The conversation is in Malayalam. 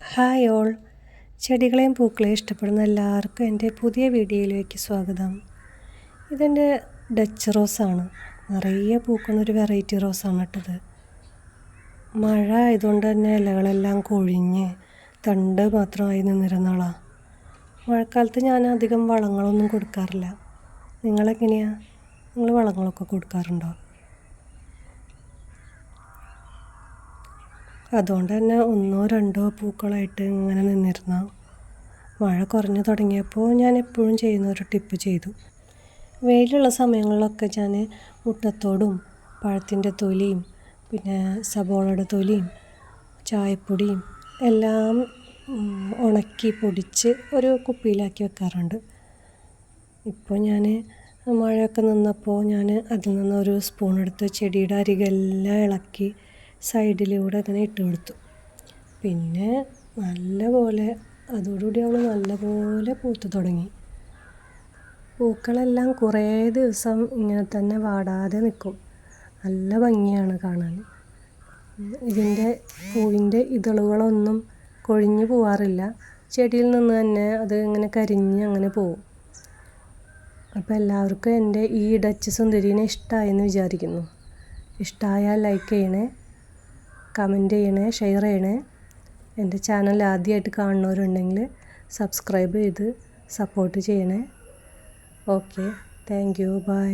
Hi all. ചെടികളെയും പൂക്കളെയും ഇഷ്ടപ്പെടുന്ന എല്ലാവർക്കും എന്റെ പുതിയ വീഡിയോയിലേക്ക് സ്വാഗതം. ഇതെന്റെ ഡച്ച് റോസാണ്. നിറയെ പൂക്കുന്ന ഒരു വെറൈറ്റി റോസാണ് ഇട്ടത് മഴ ആയതുകൊണ്ട് തന്നെ ഇലകളെല്ലാം കൊഴിഞ്ഞ് തണ്ട് മാത്രമായി നിന്നിരുന്നോളാം. മഴക്കാലത്ത് ഞാൻ അധികം വളങ്ങളൊന്നും കൊടുക്കാറില്ല. നിങ്ങളെങ്ങനെയാണ് നിങ്ങൾ വളങ്ങളൊക്കെ കൊടുക്കാറുണ്ടോ? അതുകൊണ്ട് തന്നെ ഒന്നോ രണ്ടോ പൂക്കളായിട്ട് ഇങ്ങനെ നിന്നിരുന്ന മഴ കുറഞ്ഞു തുടങ്ങിയപ്പോൾ ഞാൻ എപ്പോഴും ചെയ്യുന്ന ഒരു ടിപ്പ് ചെയ്തു. വെയിലുള്ള സമയങ്ങളിലൊക്കെ ഞാൻ മുട്ടത്തോടും പഴത്തിന്റെ തൊലിയും പിന്നെ സബോളയുടെ തൊലിയും ചായപ്പൊടിയും എല്ലാം ഉണക്കി പൊടിച്ച് ഒരു കുപ്പിയിലാക്കി വെക്കാറുണ്ട്. ഇപ്പോൾ ഞാൻ മഴയൊക്കെ നിന്നപ്പോൾ ഞാൻ അതിൽ നിന്നൊരു സ്പൂൺ എടുത്ത് ചെടിയുടെ അരികെല്ലാം ഇളക്കി സൈഡിലൂടെ അങ്ങനെ ഇട്ട് കൊടുത്തു. പിന്നെ നല്ലപോലെ അതോടുകൂടി അവൾ നല്ലപോലെ പൂത്ത് തുടങ്ങി. പൂക്കളെല്ലാം കുറേ ദിവസം ഇങ്ങനെ തന്നെ വാടാതെ നിൽക്കും. നല്ല ഭംഗിയാണ് കാണാൻ. ഇതിന്റെ പൂവിന്റെ ഇതളുകളൊന്നും കൊഴിഞ്ഞു പോവാറില്ല. ചെടിയിൽ നിന്ന് തന്നെ അത് ഇങ്ങനെ കരിഞ്ഞ് അങ്ങനെ പോവും. അപ്പോൾ എല്ലാവർക്കും എന്റെ ഈ ഡച്ച് സുന്ദരീനെ ഇഷ്ടമായെന്ന് വിചാരിക്കുന്നു. ഇഷ്ടമായാൽ ലൈക്ക് ചെയ്യണേ. കമന്റ് ചെയ്യണേ ഷെയർ ചെയ്യണേ. എന്റെ ചാനൽ ആദ്യമായിട്ട് കാണുന്നവരുണ്ടെങ്കിൽ സബ്സ്ക്രൈബ് ചെയ്ത് സപ്പോർട്ട് ചെയ്യണേ. Okay thank you by